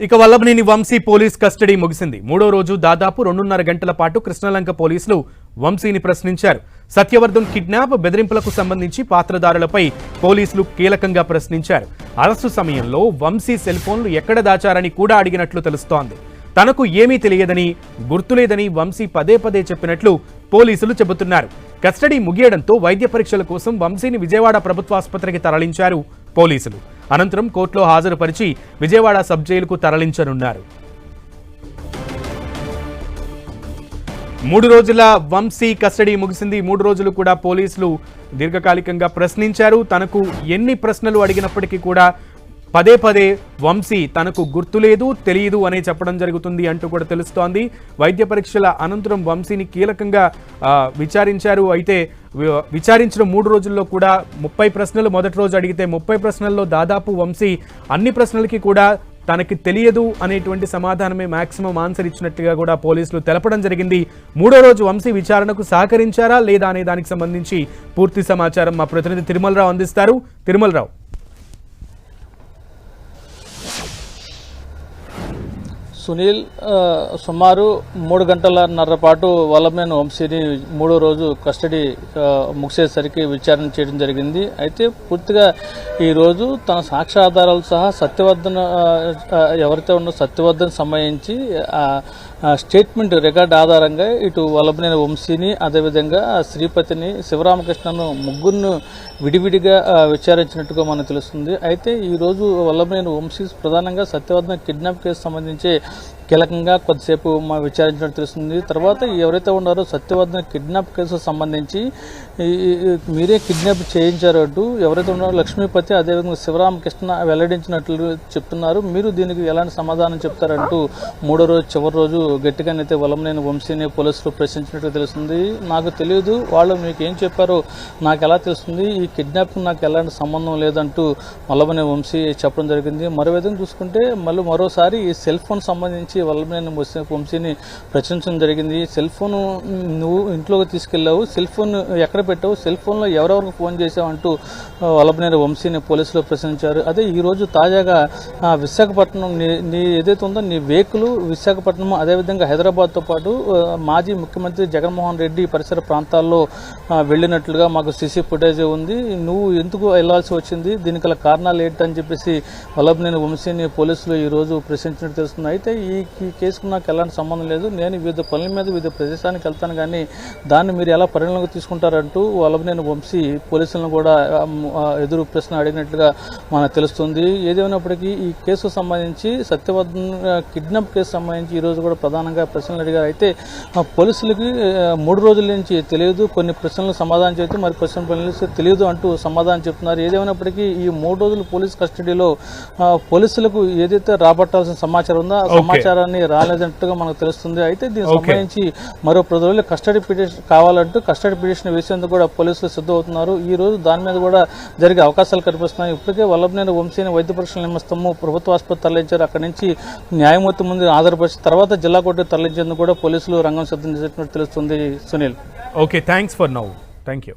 ఇక Vallabhaneni Vamsi police custody ముగిసింది. మూడో రోజు దాదాపు రెండున్నర గంటల పాటు కృష్ణలంక పోలీసులు వంశీని ప్రశ్నించారు. సత్యవర్ధన్ కిడ్నాప్ బెదిరింపులకు సంబంధించి పాత్రదారులపై పోలీసులు కీలకంగా ప్రశ్నించారు. అరెస్టు సమయంలో వంశీ సెల్ ఫోన్లు ఎక్కడ దాచారని కూడా అడిగినట్లు తెలుస్తోంది. తనకు ఏమీ తెలియదని గుర్తులేదని వంశీ పదే పదే చెప్పినట్లు పోలీసులు చెబుతున్నారు. కస్టడీ ముగియడంతో వైద్య పరీక్షల కోసం వంశీని విజయవాడ ప్రభుత్వాసుపత్రికి తరలించారు పోలీసులు. అనంతరం కోర్టులో హాజరుపరిచి విజయవాడ సబ్ జైలుకు తరలించనున్నారు. మూడు రోజుల వంశీ కస్టడీ ముగిసింది. మూడు రోజులు కూడా పోలీసులు దీర్ఘకాలికంగా ప్రశ్నించారు. తనకు ఎన్ని ప్రశ్నలు అడిగినప్పటికీ కూడా పదే పదే వంశీ తనకు గుర్తులేదు తెలియదు అనే చెప్పడం జరుగుతుంది అంటూ కూడా తెలుస్తోంది. వైద్య పరీక్షల అనంతరం వంశీని కీలకంగా విచారించారు. అయితే విచారించిన మూడు రోజుల్లో కూడా ముప్పై ప్రశ్నలు మొదటి రోజు అడిగితే ముప్పై ప్రశ్నల్లో దాదాపు వంశీ అన్ని ప్రశ్నలకి కూడా తనకి తెలియదు అనేటువంటి సమాధానమే మాక్సిమం ఆన్సర్ ఇచ్చినట్టుగా కూడా పోలీసులు తెలపడం జరిగింది. మూడో రోజు వంశీ విచారణకు సహకరించారా లేదా అనే దానికి సంబంధించి పూర్తి సమాచారం మా ప్రతినిధి తిరుమలరావు అందిస్తారు. తిరుమలరావు. సునీల్ సుమారు మూడు గంటలన్నర పాటు వల్లమేను వంశీని మూడో రోజు కస్టడీ ముగిసేసరికి విచారణ చేయడం జరిగింది. అయితే పూర్తిగా ఈరోజు తన సాక్ష్యాధారాలు సహా సత్యవర్ధన్ ఎవరైతే ఉన్నో సత్యవర్ధన్ సంబంధించి స్టేట్మెంట్ రికార్డ్ ఆధారంగా ఇటు వల్లభనేని వంశీని అదేవిధంగా శ్రీపతిని శివరామకృష్ణను ముగ్గురును విడివిడిగా విచారించినట్టుగా మనకు తెలుస్తుంది. అయితే ఈరోజు వల్లభనేని వంశీ ప్రధానంగా సత్యవర్ధన కిడ్నాప్ కేసు సంబంధించి కీలకంగా కొద్దిసేపు మా విచారించినట్టు తెలుస్తుంది. తర్వాత ఎవరైతే ఉన్నారో సత్యవర్ధన కిడ్నాప్ కేసుకు సంబంధించి మీరే కిడ్నాప్ చేయించారు అంటూ ఎవరైతే ఉన్నారో లక్ష్మీపతి అదేవిధంగా శివరామకృష్ణ వెల్లడించినట్లు చెప్తున్నారు. మీరు దీనికి ఎలాంటి సమాధానం చెప్తారంటూ మూడో రోజు చివరి రోజు గట్టిగానైతే వలంనేని వంశీని పోలీసులు ప్రశ్నించినట్టు తెలుస్తుంది. నాకు తెలియదు వాళ్ళు మీకు ఏం చెప్పారో నాకు ఎలా తెలుస్తుంది. ఈ కిడ్నాప్ నాకు ఎలాంటి సంబంధం లేదంటూ వల్లభనేని వంశీ చెప్పడం జరిగింది. మరో విధంగా చూసుకుంటే మళ్ళీ మరోసారి ఈ సెల్ ఫోన్ సంబంధించి వల్లభనేని వంశీ వంశీని ప్రశ్నించడం జరిగింది. సెల్ ఫోన్ నువ్వు ఇంట్లోకి తీసుకెళ్ళావు. సెల్ ఫోన్ ఎక్కడ పెట్టావు? సెల్ ఫోన్లో ఎవరెవరికి ఫోన్ చేశావు అంటూ వల్లభనేని వంశీని పోలీసులు ప్రశ్నించారు. అదే ఈరోజు తాజాగా విశాఖపట్నం నీ నీ ఏదైతే ఉందో నీ వెహికల్ విశాఖపట్నం అదేవిధంగా హైదరాబాద్తో పాటు మాజీ ముఖ్యమంత్రి జగన్మోహన్ రెడ్డి పరిసర ప్రాంతాల్లో వెళ్ళినట్లుగా మాకు సీసీ ఫుటేజ్ ఉంది. నువ్వు ఎందుకు వెళ్ళాల్సి వచ్చింది? దీనికి గల కారణాలు ఏంటని చెప్పేసి వల్లభనేని వంశీని పోలీసులు ఈ రోజు ప్రశ్నించినట్టు తెలుస్తుంది. అయితే ఈ ఈ కేసుకు నాకు ఎలాంటి సంబంధం లేదు. నేను వివిధ పనుల మీద వివిధ ప్రదేశానికి వెళ్తాను కానీ దాన్ని మీరు ఎలా పరిగణలోకి తీసుకుంటారంటూ వల్లభనేని వంశీ పోలీసులను కూడా ఎదురు ప్రశ్న అడిగినట్లుగా మనకు తెలుస్తుంది. ఏదేమైనప్పటికీ ఈ కేసుకు సంబంధించి సత్యవర్ధన్ కిడ్నాప్ కేసు సంబంధించి ఈ రోజు కూడా ప్రధానంగా ప్రశ్నలు అడిగారు. అయితే పోలీసులకి మూడు రోజుల నుంచి తెలియదు. కొన్ని ప్రశ్నలకు సమాధానం చెబుతూ మరి ప్రశ్న పోలీసులు తెలియదు అంటూ సమాధానం చెప్తున్నారు. ఏదేమైనప్పటికీ ఈ మూడు రోజులు పోలీస్ కస్టడీలో పోలీసులకు ఏదైతే రాబట్టాల్సిన సమాచారం ఉందో ఆ సమాచారాన్ని రాలేదన్నట్టుగా మనకు తెలుస్తుంది. అయితే దీనికి సంబంధించి మరో పది రోజులు కస్టడీ పిటిషన్ కావాలంటూ కస్టడీ పిటిషన్ వేసేందుకు కూడా పోలీసులు సిద్ధమవుతున్నారు. ఈ రోజు దాని మీద కూడా జరిగే అవకాశాలు కనిపిస్తున్నాయి. ఇప్పటికే వల్లభనేని వంశీని వైద్య పరీక్షల నిమిత్తము ప్రభుత్వ ఆసుపత్రి తరలించారు. అక్కడి నుంచి న్యాయమూర్తి ముందు ఆధారపరిచి తర్వాత జిల్లా కోర్టు తరలించేందుకు కూడా పోలీసులు రంగం సిద్ధం చేసినట్టు తెలుస్తుంది Sunil. Okay thanks for now thank you